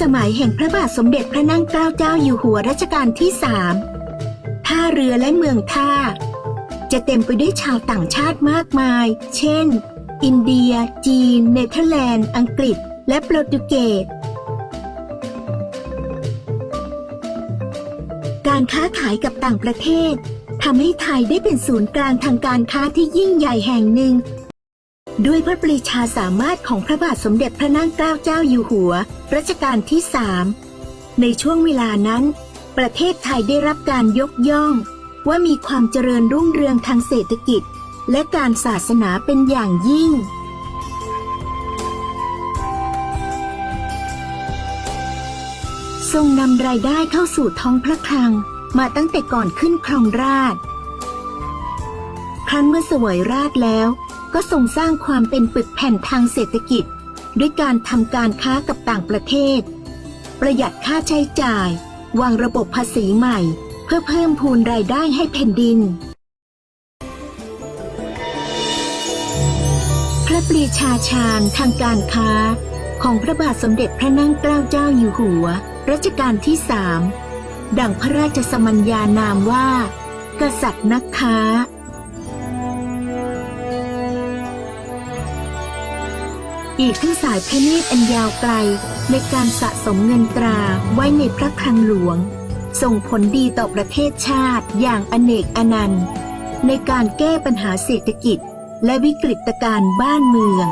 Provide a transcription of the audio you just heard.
สมัยแห่งพระบาทสมเด็จพระนั่งเกล้าเจ้าอยู่หัวรัชกาลที่สามท่าเรือและเมืองท่า จะเต็มไปด้วยชาวต่างชาติมากมาย เช่น อินเดีย จีน เนเธอร์แลนด์ อังกฤษ และโปรตุเกสการค้าขายกับต่างประเทศทำให้ไทยได้เป็นศูนย์กลางทางการค้าที่ยิ่งใหญ่แห่งหนึ่ง ด้วยพระปรีชาสามารถของพระบาทสมเด็จพระนั่งเกล้าเจ้าอยู่หัว รัชกาลที่สามในช่วงเวลานั้น ประเทศไทยได้รับการยกย่อง ว่ามีความเจริญรุ่งเรืองทางเศรษฐกิจ และการศาสนาเป็นอย่างยิ่งทรงนำรายได้เข้าสู่ท้องพระคลังมาตั้งแต่ก่อนขึ้นครองราช ครั้นเมื่อเสวยราชแล้ว ก็ทรงสร้างความเป็นปึกแผ่นทางเศรษฐกิจ ด้วยการทำการค้ากับต่างประเทศ ประหยัดค่าใช้จ่าย วางระบบภาษีใหม่ เพื่อเพิ่มพูนรายได้ให้แผ่นดิน พระปรีชาชาญทางการค้า ของพระบาทสมเด็จพระนั่งเกล้าเจ้าอยู่หัว รัชกาลที่สามดังพระราชสมัญญานามว่า กษัตริย์นักค้า อีกทั้งสายพระเนตรอันยาวไกลในการสะสมเงินตราไว้ในพระคลังหลวง ส่งผลดีต่อประเทศชาติอย่างอเนกอนันต์ ในการแก้ปัญหาเศรษฐกิจและวิกฤตการณ์บ้านเมือง